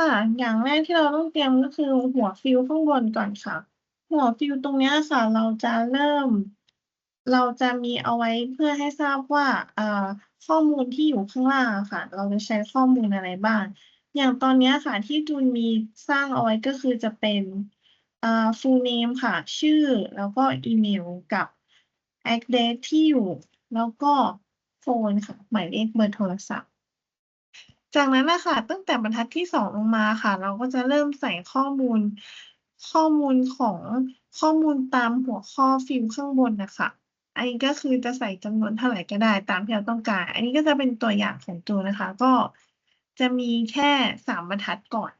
ค่ะ อย่างแรกที่เราต้องเตรียมก็คือหัวฟิลข้างบนก่อนค่ะ หัวฟิลตรงเนี้ยค่ะ เราจะเริ่ม เราจะมีเอาไว้เพื่อให้ทราบว่าอ่าข้อมูลที่อยู่ข้างล่างอะค่ะ เราจะใช้ข้อมูลอะไรบ้าง อย่างตอนเนี้ยค่ะที่จูนมีสร้างเอาไว้ก็คือจะเป็นอ่า full name ค่ะ ชื่อแล้วก็อีเมลกับ address ที่อยู่ แล้วก็โฟนค่ะ หมายเลขเบอร์โทรศัพท์ จากนั้นนะคะตั้งแต่บรรทัดที่2ลงมาค่ะ เราก็จะเริ่มใส่ข้อมูลข้อมูลของข้อมูลตามหัวข้อฟิลด์ข้างบนนะคะอันนี้ก็คือจะใส่จำนวนเท่าไรก็ได้ตามที่เราต้องการ อันนี้ก็จะเป็นตัวอย่างของจูนนะคะ ก็จะมีแค่3บรรทัดก่อน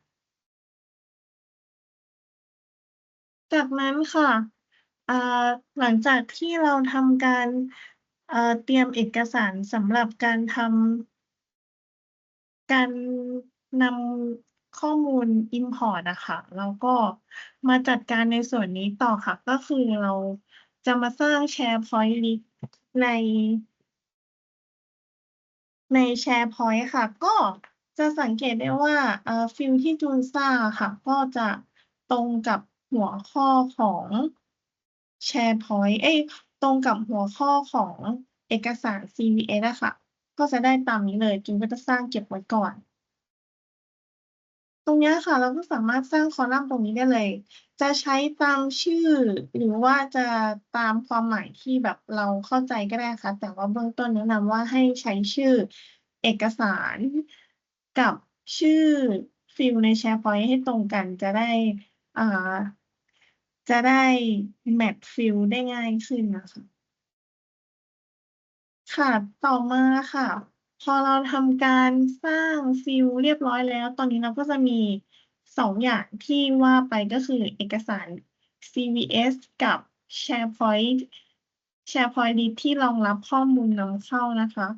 จากนั้นค่ะหลังจากที่เราทำการเเตรียมเอกสารสำหรับการทำ การนำข้อมูล import อะค่ะ แล้วก็มาจัดการในส่วนนี้ต่อค่ะ ก็คือเราจะมาสร้าง SharePoint list ใน ใน SharePoint ค่ะ ก็จะสังเกตได้ว่าเอ่อฟิลที่จูนสร้างอะค่ะ ก็จะตรงกับหัวข้อของ SharePoint เอ๊ยตรงกับหัวข้อของเอกสาร CVS อะค่ะ ก็จะได้ตามนี้เลยจูนก็จะสร้างเก็บไว้ก่อน ตรงนี้ค่ะเราก็สามารถสร้างคอลัมน์ตรงนี้ได้เลย จะใช้ตามชื่อ หรือว่าจะตามความหมายที่แบบเราเข้าใจก็ได้ค่ะ แต่ว่าเบื้องต้นแนะนำว่าให้ใช้ชื่อเอกสารกับชื่อฟิลด์ใน SharePoint ให้ตรงกันจะได้อ่าจะได้แมตช์ฟิลด์ได้ง่ายขึ้นนะคะ ค่ะ ต่อมาค่ะ พอเราทำการสร้างฟิลเรียบร้อยแล้ว ตอนนี้เราก็จะมี2อย่างที่ว่าไปก็คือเอกสาร CVS กับ SharePoint SharePoint list ที่รองรับข้อมูลนำเข้านะคะ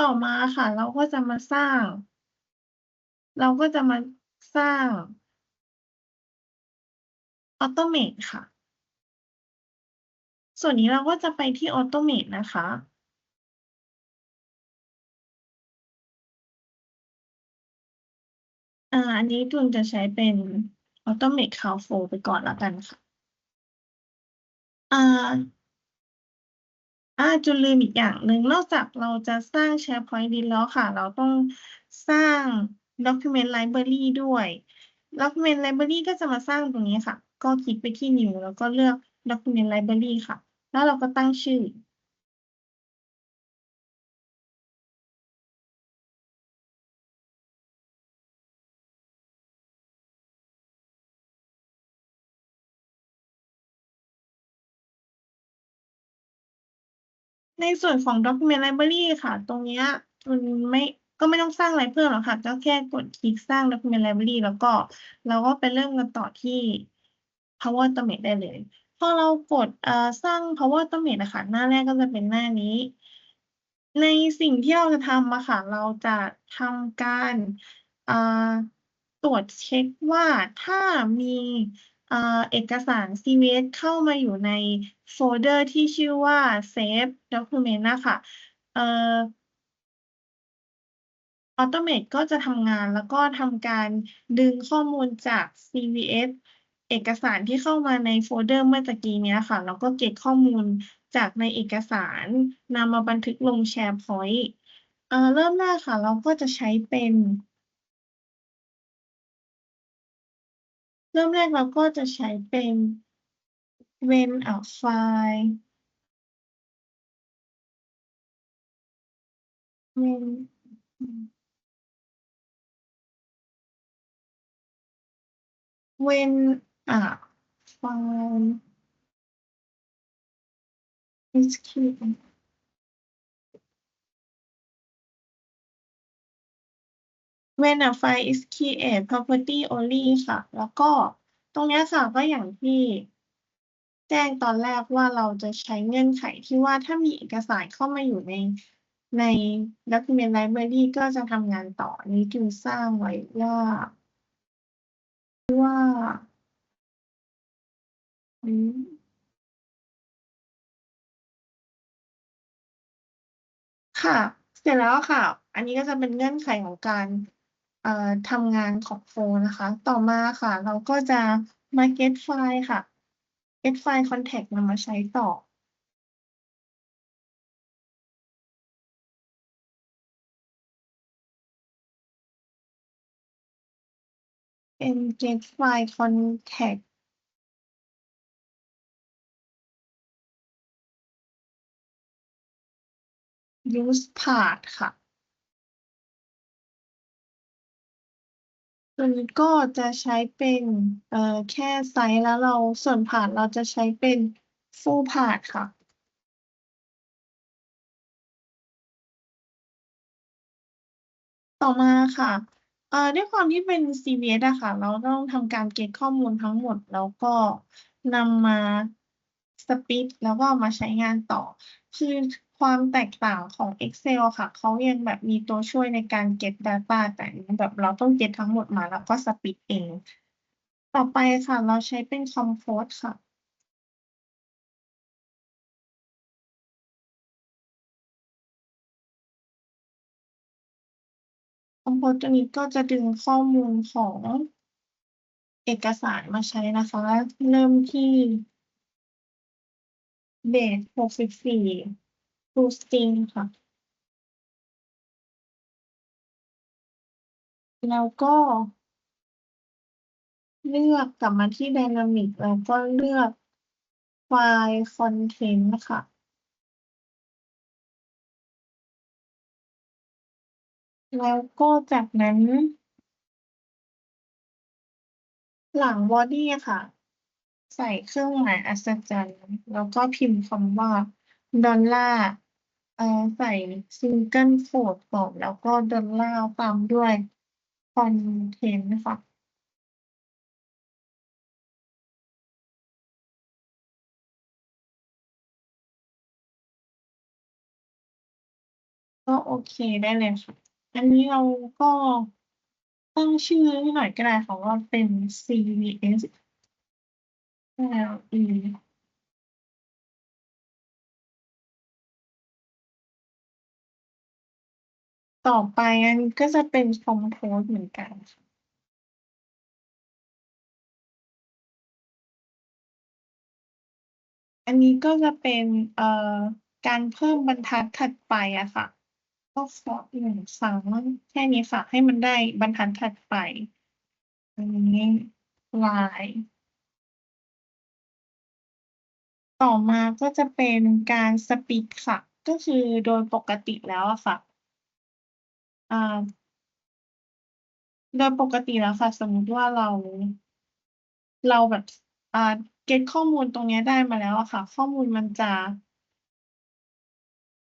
ต่อมาค่ะ เราก็จะมาสร้าง เราก็จะมาสร้าง Automate ค่ะ ส่วนนี้เราก็จะไปที่ Automate นะคะ อ่า อันนี้จูนจะใช้เป็น Automate CloudFlow ไปก่อนแล้วกันค่ะ อ่าอาจูนลืมอีกอย่างหนึ่งนอกจากเราจะสร้าง SharePoint list แล้วค่ะ เราต้องสร้าง Document Library ด้วย Document Library ก็จะมาสร้างตรงนี้ค่ะ ก็คลิกไปที่ New แล้วก็เลือก Document Library ค่ะ แล้วเราก็ตั้งชื่อ ในส่วนของ Document Library ค่ะ ตรงเนี้ยจูนไม่ก็ไม่ต้องสร้างอะไรเพิ่มหรอกค่ะ ก็แค่กดคลิกสร้าง Document Library แล้วก็เราก็ไปเริ่มกันต่อที่ Power Automate ได้เลยพอเรากดสร้าง Power Automate อะคะหน้าแรกก็จะเป็นหน้านี้ ในสิ่งที่เราจะทำอะค่ะเราจะทำการตรวจเช็กว่าถ้ามี เอกสาร CVS เข้ามาอยู่ในโฟลเดอร์ที่ชื่อว่า Save Document นะคะเอ่อ Automate ก็จะทำงานแล้วก็ทำการดึงข้อมูลจาก CVS เอกสารที่เข้ามาในโฟลเดอร์เมื่อตะกี้เนี้ยค่ะแล้วก็เก็บข้อมูลจากในเอกสารนำมาบันทึกลง SharePoint อ่าเริ่มแรกค่ะ เราก็จะใช้เป็น ริ่มแรกเราก็จะใช้เป็น when a file when อืม when a file is when a file is create property only ค่ะ แล้วก็ตรงนี้ค่ะก็อย่างที่แจ้งตอนแรกว่าเราจะใช้เงื่อนไขที่ว่าถ้ามีเอกสารเข้ามาอยู่ในใน Document Library ก็จะทำงานต่อนี้จูนสร้างไว้ว่าว่าค่ะ เสร็จแล้วค่ะ อันนี้ก็จะเป็นเงื่อนไขของการ ทำงานของโฟลนะคะ ต่อมาค่ะ เราก็จะมา get ไฟล์ค่ะ get ไฟล์ contact นำมาใช้ต่อ เป็น get ไฟล์ contact use path ค่ะ ตันี้ก็จะใช้เป็นเอ่อแค่ไซส์แล้วเราส่วนผ่านเราจะใช้เป็น full path ค่ะ ต่อมาค่ะเอ่อด้วยความที่เป็น CVS อะค่ะ เราต้องทำการเก็บข้อมูลทั้งหมด แล้วก็นำมา split แล้วก็มาใช้งานต่อ คือ ความแตกต่างของ Excel ค่ะ เขายังแบบมีตัวช่วยในการเก็บ data แต่อันนี้แบบเราต้องเก็บทั้งหมดมาแล้วก็ split เอง ต่อไปค่ะ เราใช้เป็น compose ค่ะ compose ตัวนี้ก็จะดึงข้อมูลของเอกสารมาใช้นะคะ เริ่มที่ base 64 full string ค่ะ แล้วก็ เลือกกลับมาที่ Dynamic แล้วก็เลือกไฟล์ Content ค่ะแล้วก็จากนั้น หลัง body อะค่ะ ใส่เครื่องหมายอัศจรรย์ แล้วก็พิมพ์คำว่าดอลลาร์ เอ่อใส่ single quote ก่อน แล้วก็ดอลลาร์ตามด้วย content ค่ะก็โอเคได้เลยค่ะ อันนี้เราก็ตั้งชื่อให้หน่อยก็ได้ค่ะว่าเป็น CVS LE ต่อไปอันก็จะเป็น compose เหมือนกันค่ะอันนี้ก็จะเป็นเอ่อการเพิ่มบรรทัดถัดไปอะค่ะก็ขอหนึ่งครั้งแค่นี้ค่ะ ให้มันได้บรรทัดถัดไปอันนี้ลายต่อมาก็จะเป็นการ split ค่ะ ก็คือโดยปกติแล้วอะค่ะ อ่า โดยปกติแล้วค่ะ สมมติว่าเรา เราแบบ อ่า เก็ตข้อมูลตรงเนี้ยได้มาแล้วอะค่ะ ข้อมูลมันจะ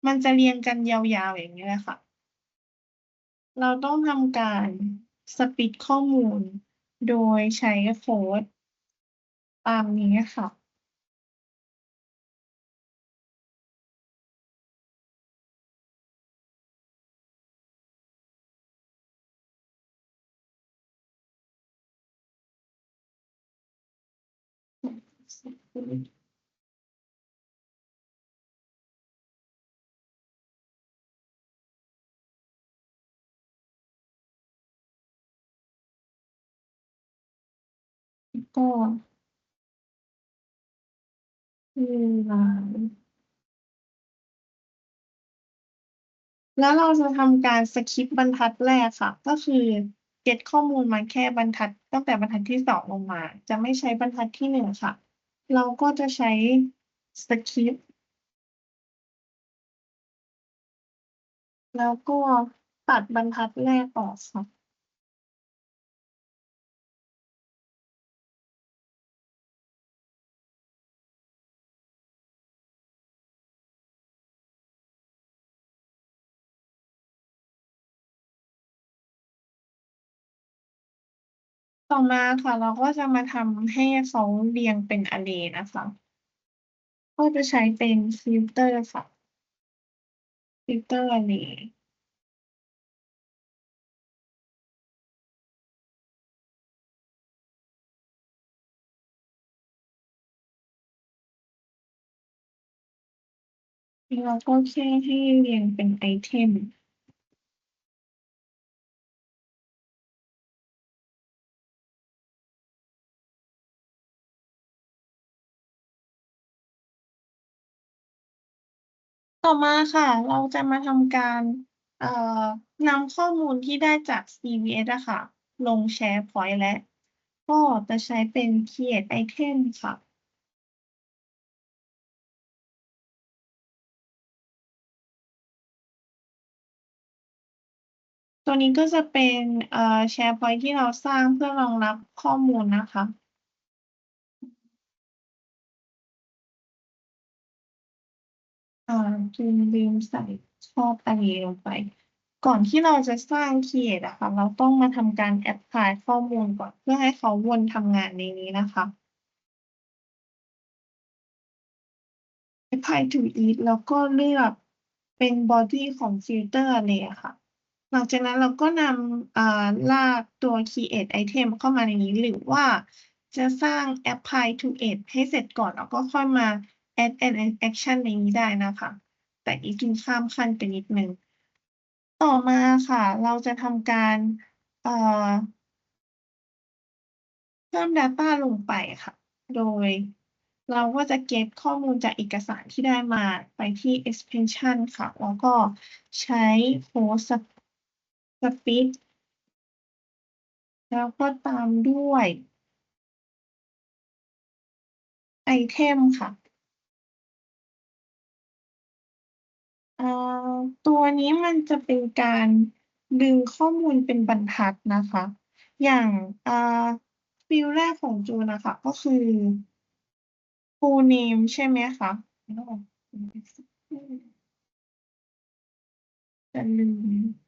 มันจะเรียงกันยาวๆอย่างงี้เลยค่ะ เราต้องทำการ split ข้อมูล โดยใช้โค้ดตามนี้ค่ะ ก็คือลาแล้วเราจะทำการ skip บรรทัดแรกค่ะ ก็คือเก็ตข้อมูลมาแค่บรรทัด ตั้งแต่บรรทัดที่2ลงมา จะไม่ใช้บรรทัดที่1ค่ะ เราก็จะใช้ skip แล้วก็ตัดบรรทัดแรกออกค่ะ ต่อมาค่ะ เราก็จะมาทำให้เขาเรียงเป็น array นะคะ ก็จะใช้เป็นฟิลเตอร์ค่ะฟิลเตอร์ array เราก็แค่ให้เรียงเป็นไอเทม ต่อมาค่ะเราจะมาทำการเอ่อนำข้อมูลที่ได้จาก CVS อะค่ะ ลง SharePoint และ ก็จะใช้เป็น create item ค่ะ ตัวนี้ก็จะเป็นเอ่อ SharePoint ที่เราสร้างเพื่อรองรับข้อมูลนะคะ อ่าลืมลืมใส่ชอบอันนี้ลงไป ก่อนที่เราจะสร้าง create อะค่ะเราต้องมาทำการ apply ข้อมูลก่อนเพื่อให้เขาวนทำงานในนี้นะคะ apply to each แล้วก็เลือกเป็น body ของ filter array อะค่ะ หลังจากนั้นเราก็นำอ่าลากตัว create item เข้ามาในนี้หรือว่าจะสร้าง apply to e d ให้เสร็จก่อนแล้วก็ค่อยมา add an action ในนี้ได้นะคะ แต่อีกกินข้ามขั้นไปนิดนึงต่อมาค่ะ เราจะทำการเอ่อเพิ่ม data ลงไปค่ะ โดยเราก็จะ get ข้อมูลจากเอกสารที่ได้มาไปที่ extension ค่ะ แล้วก็ใช้ host speed แล้วก็ตามด้วย item ค่ะ อ่อตัวนี้มันจะเป็นการดึงข้อมูลเป็นบรรทัดนะคะ อย่างอ่าฟิลแรกของจูนนะคะ ก็คือ full name ใช่ไหมคะจะลืม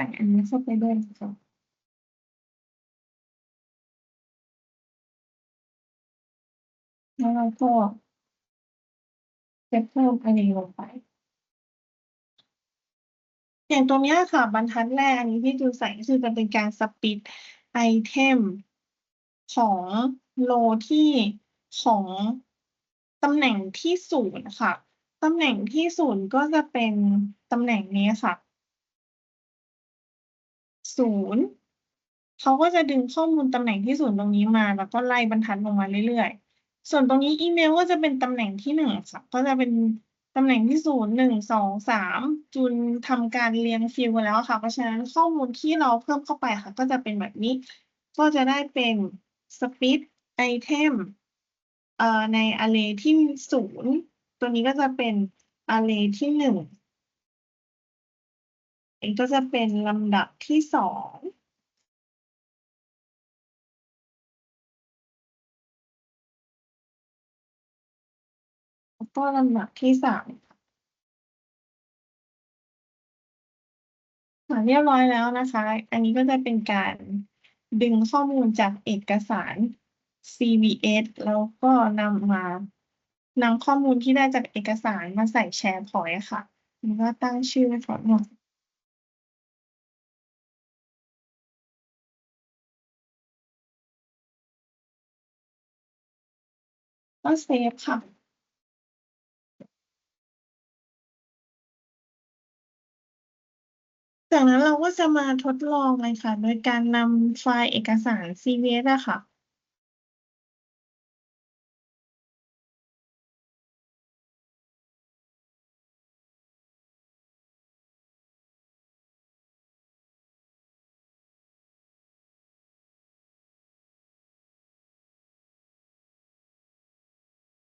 ส่อันนี้เข้าไปด้วยนะคะแล้วเราก็จะเพิ่มอันนี้ลงไปอย่างตรงนี้ค่ะบรรทัดแรกอันนี้ที่จูใส่ก็คือจะเป็นการสปิดไอเทมของโลที่ของตำแหน่งที่ศูนย์ค่ะตำแหน่งที่ศูนย์ก็จะเป็นตำแหน่งนี้ค่ะ ศูนย์เขาก็จะดึงข้อมูลตำแหน่งที่ศูนย์ตรงนี้มา แล้วก็ไล่บรรทัดลงมาเรื่อยๆ ส่วนตรงนี้อีเมลก็จะเป็นตำแหน่งที่หนึ่งค่ะ ก็จะเป็นตำแหน่งที่ศูนย์หนึ่งสองสามจุนทำการเรียงฟิลมาแล้วค่ะ เพราะฉะนั้นข้อมูลที่เราเพิ่มเข้าไปค่ะ ก็จะเป็นแบบนี้ ก็จะได้เป็น speed item เอ่อใน array ที่ศูนย์ตัวนี้ก็จะเป็น array ที่หนึ่ง ก็จะเป็นลำดับที่สองแล้วก็ลำดับที่สามค่ะเรียบร้อยแล้วนะคะ อันนี้ก็จะเป็นการดึงข้อมูลจากเอกสาร CVS แล้วก็นำมานำข้อมูลที่ได้จากเอกสารมาใส่ SharePoint ค่ะ แล้วก็ตั้งชื่อไว้ก่อนหน่อ ก็เซฟค่ะจากนั้นเราก็จะมาทดลองเลยค่ะ โดยการนำไฟล์เอกสาร CVS อะค่ะ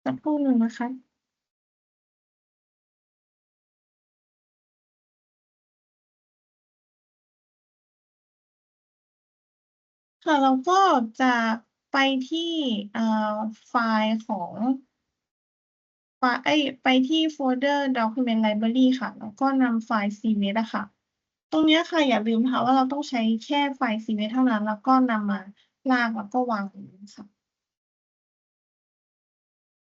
สักครู่หนึ่งนะคะค่ะเราก็จะไปที่ไฟล์ของไฟล์ไปที่โฟลเดอร์ document library ค่ะ แล้วก็นำไฟล์ CVS อะค่ะ ตรงนี้ค่ะอย่าลืมค่ะว่าเราต้องใช้แค่ไฟล์ CVS เท่านั้น แล้วก็นำมาลากแล้วก็วางตรงนี้ค่ะ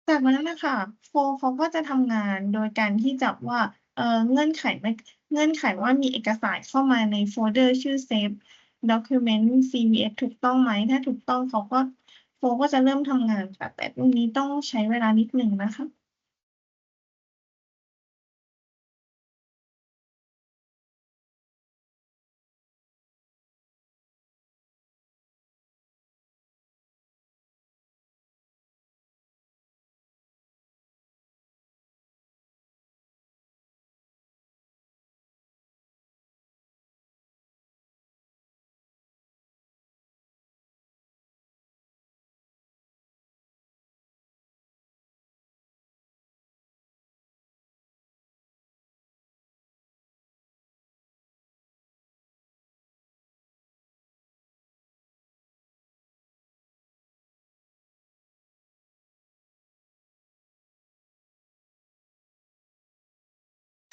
จากนั้นนะคะโฟเขาก็จะทำงานโดยการที่จับว่าเออเงื่อนไขไม่เงื่อนไขว่ามีเอกสารเข้ามาในโฟลเดอร์ชื่อ save document CVS ถูกต้องไหม ถ้าถูกต้องเขาก็โฟก็จะเริ่มทำงานค่ะแต่ตรงนี้ต้องใช้เวลานิดหนึ่งนะคะ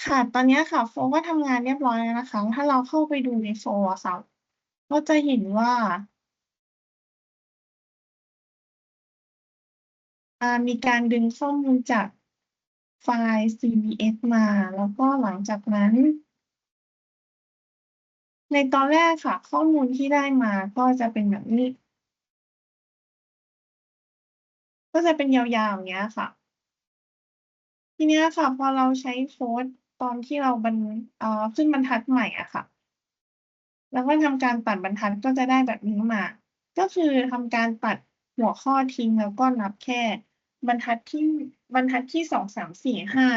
ค่ะ ตอนนี้ค่ะ โฟว์ก็ทำงานเรียบร้อยแล้วนะคะ ถ้าเราเข้าไปดูในโฟลว์อะค่ะ ก็จะเห็นว่า อ่า มีการดึงข้อมูลจากไฟล์ CVS มา แล้วก็หลังจากนั้น ในตอนแรกค่ะ ข้อมูลที่ได้มาก็จะเป็นแบบนี้ ก็จะเป็นยาวๆอย่างเงี้ยค่ะทีเนี้ยค่ะพอเราใช้โฟล์ ตอนที่เราบรรเอ่อขึ้นบรรทัดใหม่อะค่ะ แล้วก็ทำการตัดบรรทัดก็จะได้แบบนี้มา ก็คือทำการตัดหัวข้อทิ้งแล้วก็นับแค่ บรรทัดที่บรรทัดที่2 3 4 5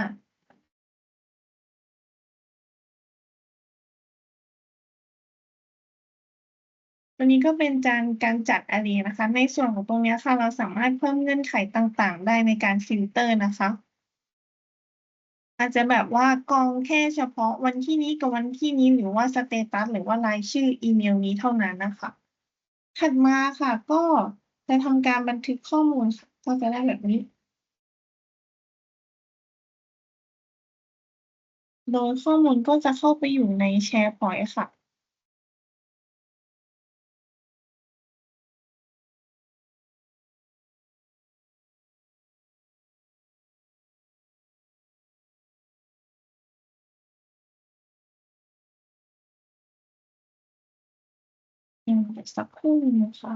ตัวนี้ก็เป็นจานการจัด array นะคะ ในส่วนของตรงนี้ค่ะ เราสามารถเพิ่มเงื่อนไขต่างๆ ได้ในการฟิลเตอร์นะคะ อาจจะแบบว่ากองแค่เฉพาะวันที่นี้กับวันที่นี้หรือว่าสเตตัสหรือว่ารายชื่ออีเมลนี้เท่านั้นนะคะ ถัดมาค่ะ ก็จะทำการบันทึกข้อมูลค่ะก็จะได้แบบนี้ โดยข้อมูลก็จะเข้าไปอยู่ในแชร์พอยต์ค่ะ ยวสักครู่หนึ่งนะคะ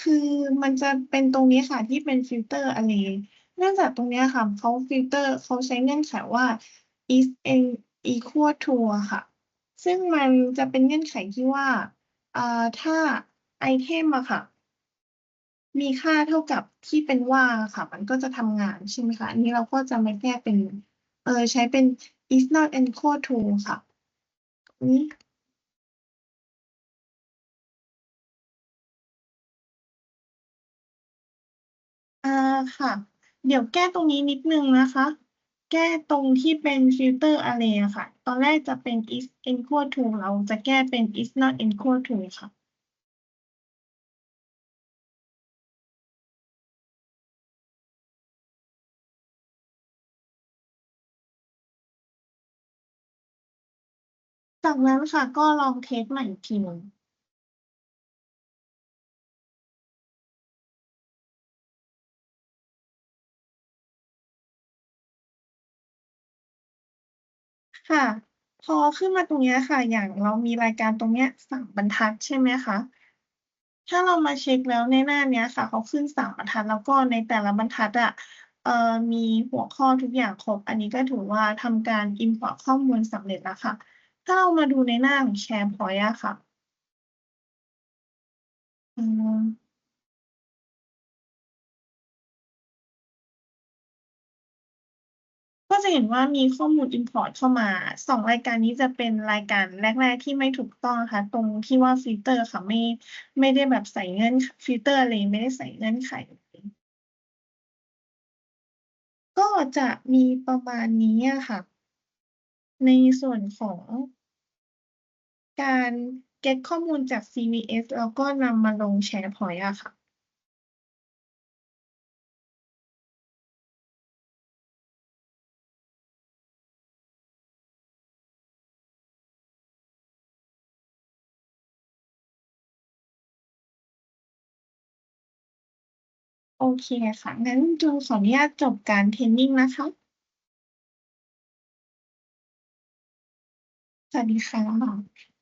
คือมันจะเป็นตรงนี้ค่ะที่เป็นฟิลเตอร์ array เนื่องจากตรงนี้ค่ะเขาฟิลเตอร์เขาใช้เงื่อนไขว่า is n equal to ค่ะ ซึ่งมันจะเป็นเงื่อนไขที่ว่าถ้าไอเทมอะค่ะ มีค่าเท่ากับที่เป็นว่าค่ะ มันก็จะทำงานใช่ไหมคะอันนี้เราก็จะมาแก้เป็น เออใช้เป็น is not equal to ค่ะ อืออาค่ะ เดี๋ยวแก้ตรงนี้นิดนึงนะคะ แก้ตรงที่เป็น filter array อะค่ะ ตอนแรกจะเป็น is equal to เราจะแก้เป็น is not equal to ค่ะ จากนั้นค่ะก็ลองเทสใหม่อีกทีหนึ่ง ค่ะ พอขึ้นมาตรงเนี้ยค่ะ อย่างเรามีรายการตรงเนี้ย3บรรทัดใช่ไหมคะ ถ้าเรามาเช็กแล้วในหน้าเนี้ยค่ะ เขาขึ้น3บรรทัด แล้วก็ในแต่ละบรรทัดอะเอ่อมีหัวข้อทุกอย่างครบ อันนี้ก็ถือว่าทำการ import ข้อมูลสำเร็จแล้วค่ะ ถ้าเรามาดูในหน้าของ SharePoint อะค่ะอืม ก็จะเห็นว่ามีข้อมูล import เข้ามา2รายการนี้จะเป็นรายการแรก ๆ ที่ไม่ถูกต้องนะคะตรงที่ว่าฟิลเตอร์ค่ะไม่ไม่ได้แบบใส่เงื่อน filter array ไม่ได้ใส่เงื่อนไข ก็จะมีประมาณนี้ค่ะ ในส่วนของการ get ข้อมูลจาก CVS แล้วก็นำมาลง SharePoint อะค่ะ โอเคค่ะ งั้นจูขออนุญาตจบการเทรนนิงนะคะ สวัสดีค่ะ